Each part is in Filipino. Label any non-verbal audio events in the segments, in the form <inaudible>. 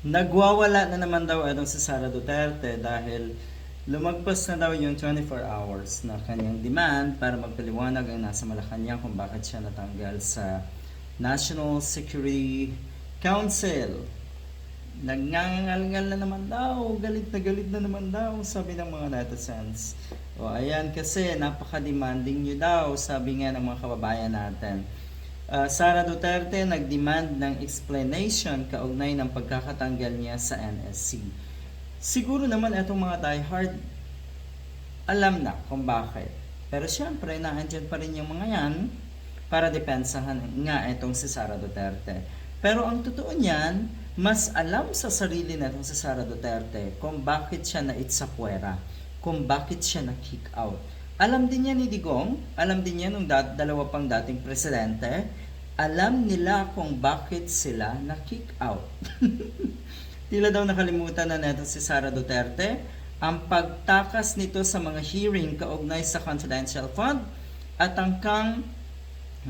Nagwawala na naman daw itong si Sara Duterte dahil lumagpas na daw yung 24 hours na kanyang demand para magpaliwanag ang nasa Malacanang kung bakit siya natanggal sa National Security Council. Nagngangalngal na naman daw, galit na galit na naman daw, sabi ng mga netizens. O ayan kasi, napaka-demanding nyo daw, sabi nga ng mga kababayan natin. Uh, Sara Duterte nag-demand ng explanation kaugnay ng pagkakatanggal niya sa NSC. Siguro naman itong mga diehard, alam na kung bakit. Pero syempre, naandyan pa rin yung mga yan para depensahan nga itong si Sara Duterte. Pero ang totoo niyan, mas alam sa sarili na itong si Sara Duterte kung bakit siya na itsapuera, kung bakit siya na kick out. Alam din niya ni Digong, alam din niya nung dat- dalawa pang dating presidente, alam nila kung bakit sila na kick out. <laughs> Tila daw nakalimutan na neto si Sara Duterte ang pagtakas nito sa mga hearing kaugnay sa confidential fund at ang kang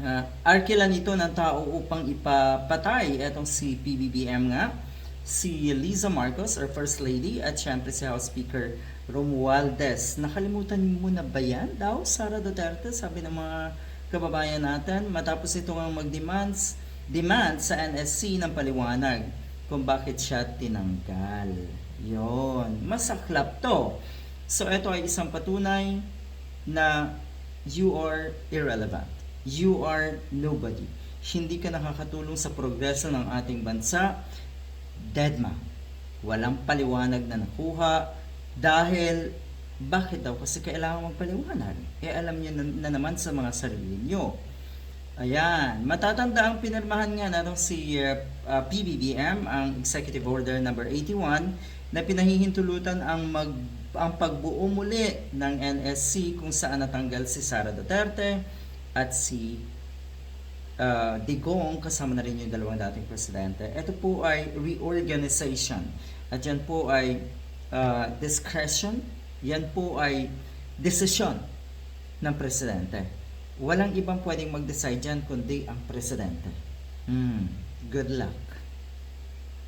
uh, arkila nito ng tao upang ipapatay etong si PBBM nga si Liza Marcos or First Lady at syempre si House Speaker Romualdez. Nakalimutan mo na ba yan daw, Sara Duterte? Sabi ng mga kababayan natin matapos ito ang mag-demands demand sa NSC ng paliwanag kung bakit siya tinanggal. Yon, masaklap to. So ito ay isang patunay na you are irrelevant. You are nobody. Hindi ka nakakatulong sa progreso ng ating bansa. Deadma. Walang paliwanag na nakuha dahil bakit daw? Kasi kailangan magpaliwanag. Eh alam niyo na, na naman sa mga sarili niyo. Ayan, matatanda ang pinirmahan nga natong si uh, uh, PBBM, ang Executive Order number 81, na pinahihintulutan ang mag ang pagbuo muli ng NSC kung saan natanggal si Sara Duterte at si uh, Digong kasama na rin yung dalawang dating presidente. Ito po ay reorganization. At yan po ay uh, discretion. Yan po ay desisyon ng presidente. Walang ibang pwedeng mag-decide dyan kundi ang presidente. Hmm, good luck.